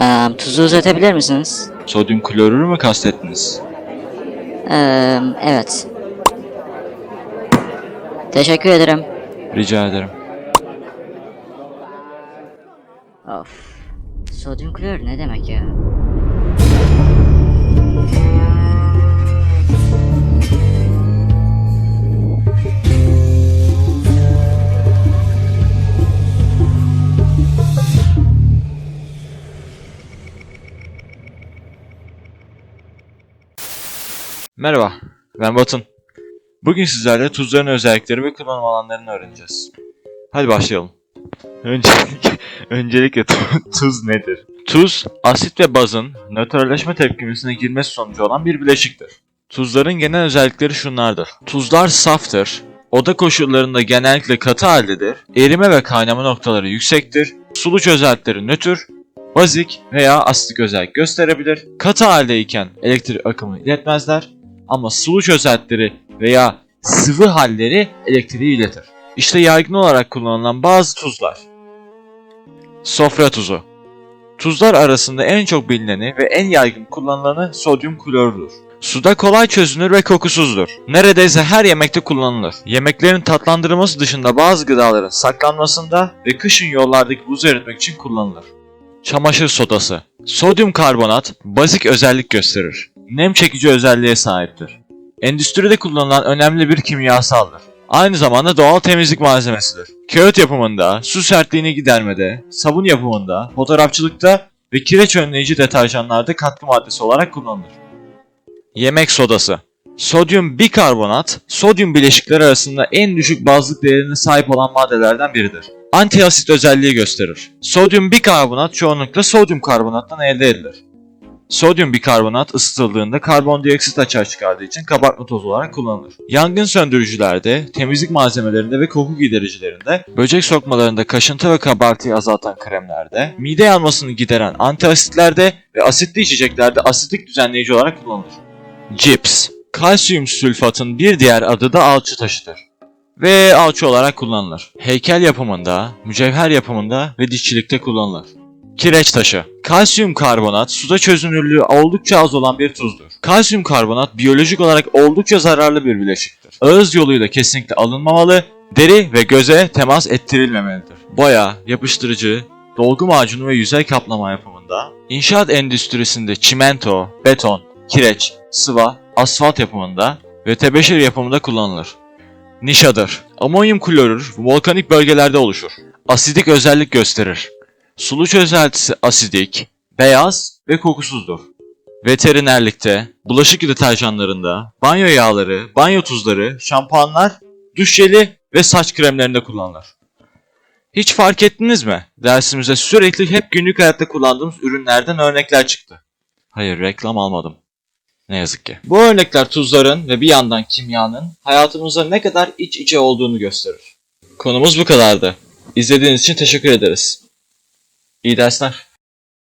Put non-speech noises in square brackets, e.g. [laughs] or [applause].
Ee, tuzu uzatabilir misiniz? Sodyum klorürü mü kastettiniz? Ee, evet. Teşekkür ederim. Rica ederim. Of. Sodyum klor ne demek ya? Merhaba, ben Batın. Bugün sizlerle tuzların özellikleri ve kullanım alanlarını öğreneceğiz. Hadi başlayalım. Öncelikle, [laughs] öncelikle tu- tuz nedir? Tuz, asit ve bazın nötralleşme tepkimesine girmesi sonucu olan bir bileşiktir. Tuzların genel özellikleri şunlardır. Tuzlar saftır, oda koşullarında genellikle katı haldedir, erime ve kaynama noktaları yüksektir, sulu çözeltileri nötr, bazik veya asitik özellik gösterebilir. Katı haldeyken elektrik akımı iletmezler ama sulu çözeltileri veya sıvı halleri elektriği iletir. İşte yaygın olarak kullanılan bazı tuzlar. Sofra tuzu. Tuzlar arasında en çok bilineni ve en yaygın kullanılanı sodyum klordur. Suda kolay çözünür ve kokusuzdur. Neredeyse her yemekte kullanılır. Yemeklerin tatlandırılması dışında bazı gıdaların saklanmasında ve kışın yollardaki buz eritmek için kullanılır. Çamaşır sodası. Sodyum karbonat bazik özellik gösterir. Nem çekici özelliğe sahiptir. Endüstride kullanılan önemli bir kimyasaldır. Aynı zamanda doğal temizlik malzemesidir. Kağıt yapımında, su sertliğini gidermede, sabun yapımında, fotoğrafçılıkta ve kireç önleyici deterjanlarda katkı maddesi olarak kullanılır. Yemek sodası. Sodyum bikarbonat, sodyum bileşikleri arasında en düşük bazlık değerine sahip olan maddelerden biridir. Antiasit özelliği gösterir. Sodyum bikarbonat çoğunlukla sodyum karbonattan elde edilir. Sodyum bikarbonat ısıtıldığında karbondioksit açığa çıkardığı için kabartma tozu olarak kullanılır. Yangın söndürücülerde, temizlik malzemelerinde ve koku gidericilerinde, böcek sokmalarında kaşıntı ve kabartıyı azaltan kremlerde, mide yanmasını gideren antiasitlerde ve asitli içeceklerde asitik düzenleyici olarak kullanılır. Cips Kalsiyum sülfatın bir diğer adı da alçı taşıdır ve alçı olarak kullanılır. Heykel yapımında, mücevher yapımında ve dişçilikte kullanılır. Kireç taşı. Kalsiyum karbonat suda çözünürlüğü oldukça az olan bir tuzdur. Kalsiyum karbonat biyolojik olarak oldukça zararlı bir bileşiktir. Ağız yoluyla kesinlikle alınmamalı, deri ve göze temas ettirilmemelidir. Boya, yapıştırıcı, dolgu macunu ve yüzey kaplama yapımında, inşaat endüstrisinde çimento, beton, kireç, sıva, asfalt yapımında ve tebeşir yapımında kullanılır. Nişadır. Amonyum klorür volkanik bölgelerde oluşur. Asidik özellik gösterir. Sulu çözeltisi asidik, beyaz ve kokusuzdur. Veterinerlikte, bulaşık deterjanlarında, banyo yağları, banyo tuzları, şampuanlar, duş jeli ve saç kremlerinde kullanılır. Hiç fark ettiniz mi? Dersimize sürekli hep günlük hayatta kullandığımız ürünlerden örnekler çıktı. Hayır, reklam almadım. Ne yazık ki. Bu örnekler tuzların ve bir yandan kimyanın hayatımızda ne kadar iç içe olduğunu gösterir. Konumuz bu kadardı. İzlediğiniz için teşekkür ederiz. İyi dersler.